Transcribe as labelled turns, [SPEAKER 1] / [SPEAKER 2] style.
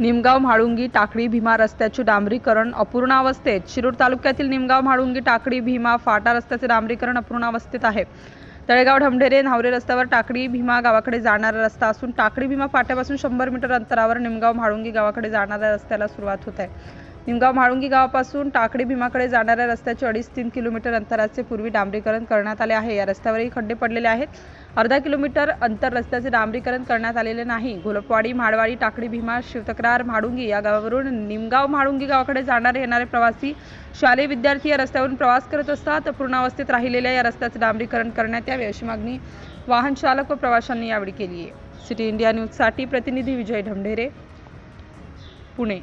[SPEAKER 1] निमगाव म्हाळुंगी टाकळी भीमा रस्त्याचे डांबरीकरण अपूर्णावस्थेत. शिरूर तालुक्यातील निमगाव म्हाळुंगी टाकळी भीमा फाटा रस्त्याचे डांबरीकरण अपूर्णावस्थेत आहे. तळेगाव ढमढेरे न्हावरे रस्त्यावर टाकळी भीमा गावाकडे जाणारा रस्ता असून टाकळी भीमा फाट्यापासून शंभर मीटर अंतरावर निमगाव म्हाळुंगी गावाकडे जाणाऱ्या रस्त्याला सुरुवात होत आहे. निमगाव म्हाळुंगी गावापासून टाकडी भीमाकडे जाणाऱ्या रस्त्याचे अडीच तीन किलोमीटर अंतराचे पूर्वी डांबरीकरण करण्यात आले आहे. या रस्त्यावरही खड्डे पडलेले आहेत. अर्धा किलोमीटर अंतर रस्त्याचे डांबरीकरण करण्यात आलेले नाही. घोलपवाडी माडवाडी टाकडी भीमा शिवतक्रार म्हाडुंगी या गावावरून निमगाव म्हाडुंगी गावाकडे जाणारे येणारे प्रवासी शालेय विद्यार्थी या रस्त्यावरून प्रवास करत असतात. पूर्णावस्थेत राहिलेल्या या रस्त्याचे डांबरीकरण करण्यात यावे अशी मागणी वाहन चालक व प्रवाशांनी यावेळी केली आहे. सिटी इंडिया न्यूजसाठी प्रतिनिधी विजय ढमढेरे पुणे.